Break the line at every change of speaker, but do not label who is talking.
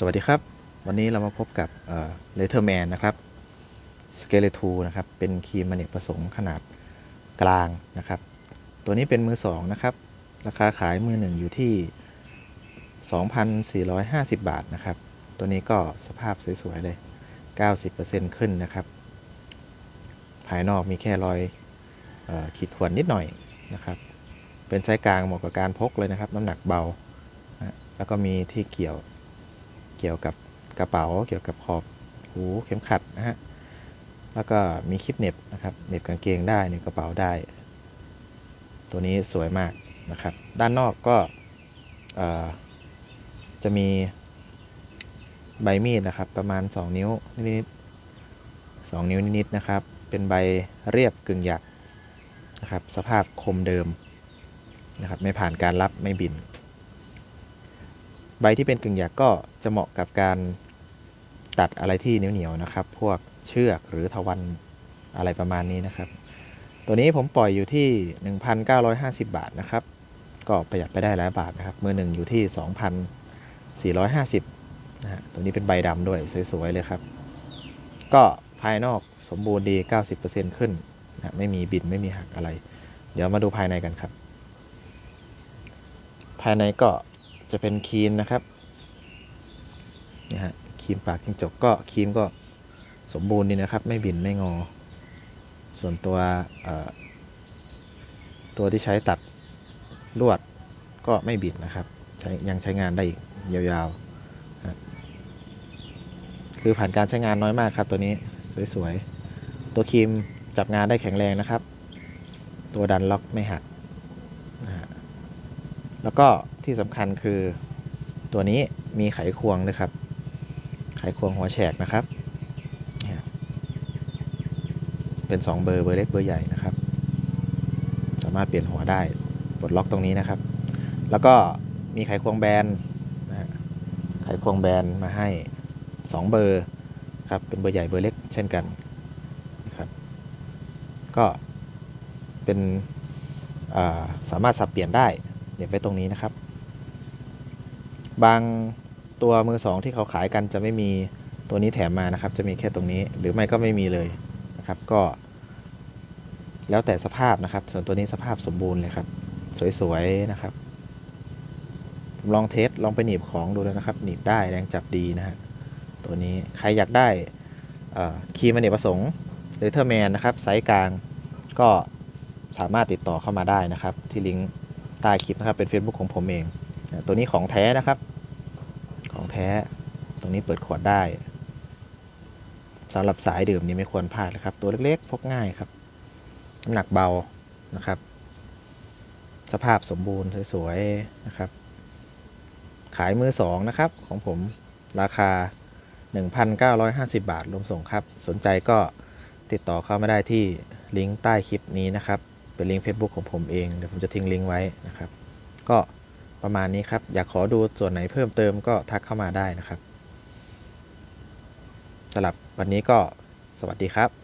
สวัสดีครับ วันนี้เรามาพบกับเลเทอร์แมนนะครับสเกเลทูนะครับ เป็นครีมอเนกประสงค์ขนาดกลางนะครับ ตัวนี้เป็นมือสองนะครับ ราคาขายมือหนึ่งอยู่ที่ 2,450 บาทนะครับ ตัวนี้ก็สภาพสวย ๆ เลย 90%ขึ้นนะครับ ภายนอกมีแค่รอยออขีดข่วนนิดหน่อยนะครับ เป็นไซส์กลางเหมาะกับการพกเลยนะครับ น้ำหนักเบานะแล้วก็มีที่เกี่ยว เกี่ยวกับกระเป๋า เกี่ยวกับขอบหูเข็มขัดนะฮะ แล้วก็มีคลิปเน็บนะครับเน็บกางเกงได้เน็บกระเป๋าได้ ตัวนี้สวยมากนะครับ ด้านนอกก็จะมีใบมีดนะครับ ประมาณ 2 นิ้วนิดๆ2นิ้วนิดๆนะครับ เป็นใบเรียบกึ่งหยักนะครับ สภาพคมเดิมนะครับ ไม่ผ่านการรับไม่บิน ใบที่เป็นกึ่งหยักก็จะเหมาะกับการตัดอะไรที่เหนียวๆนะครับ พวกเชือกหรือทวันอะไรประมาณนี้นะครับ ตัวนี้ผมปล่อยอยู่ที่ 1,950 บาทนะครับ ก็ประหยัดไปได้หลายบาทนะครับ มือหนึ่งอยู่ที่ 2,450นะฮะ ตัวนี้เป็นใบดำด้วยสวยๆเลยครับ ก็ภายนอกสมบูรณ์ดี 90%ขึ้นนะไม่มีบินไม่มีหักอะไร เดี๋ยวมาดูภายในกันครับ ภายในก็ จะเป็นครีมนะครับนี่ฮะครีมปากจิ้งจกก็ครีมก็สมบูรณ์ดีนะครับ ไม่บินไม่งอ ส่วนตัวตัวที่ใช้ตัดลวดก็ไม่บิดนะครับ ใช้ยังใช้งานได้อีกยาวๆนะคือผ่านการใช้งานน้อยมากครับ ตัวนี้สวยๆ ตัวครีมจับงานได้แข็งแรงนะครับ ตัวดันล็อกไม่หัก แล้วก็ที่สำคัญคือตัวนี้มีไขควงด้วยครับ ไขควงหัวแฉกนะครับ เป็น 2 เบอร์เบอร์เล็กเบอร์ใหญ่นะครับ สามารถเปลี่ยนหัวได้ปลดล็อกตรงนี้นะครับ แล้วก็มีไขควงแบนนะไขควงแบนมาให้ 2 เบอร์ครับเป็นเบอร์ใหญ่เบอร์เล็กเช่นกันนะครับก็เป็นสามารถสับเปลี่ยนได้ เดี๋ยวไปตรงนี้นะครับ บางตัวมือสองที่เขาขายกันจะไม่มีตัวนี้แถมมานะครับ จะมีแค่ตรงนี้ หรือไม่ก็ไม่มีเลยนะครับ ก็ แล้วแต่สภาพนะครับ ส่วนตัวนี้สภาพสมบูรณ์เลยครับ สวยๆนะครับลองเทสลองไปหนีบของดูแล้วนะครับ หนีบได้แรงจับดีนะฮะตัวนี้ใครอยากได้คีมอเนกประสงค์เลเทอร์แมนนะครับไซส์กลางก็สามารถติดต่อเข้ามาได้นะครับ ที่ลิงก์ ใต้คลิปนะครับเป็น Facebook ของผมเอง ตัวนี้ของแท้นะครับ ของแท้ ตรงนี้เปิดขวดได้สำหรับสายดื่มนี่ไม่ควรพลาดนะครับ ตัวเล็กๆ พกง่ายครับ น้ำหนักเบานะครับ สภาพสมบูรณ์สวยๆนะครับ ขายมือสองนะครับของผมราคา 1,950 บาทรวมส่งครับ สนใจก็ติดต่อเข้ามาได้ที่ลิงก์ใต้คลิปนี้นะครับ เป็นลิงก์ Facebook ของผมเองเดี๋ยวผมจะทิ้งลิงก์ไว้นะครับ ก็ประมาณนี้ครับ อยากขอดูส่วนไหนเพิ่มเติมก็ทักเข้ามาได้นะครับสำหรับวันนี้ก็สวัสดีครับ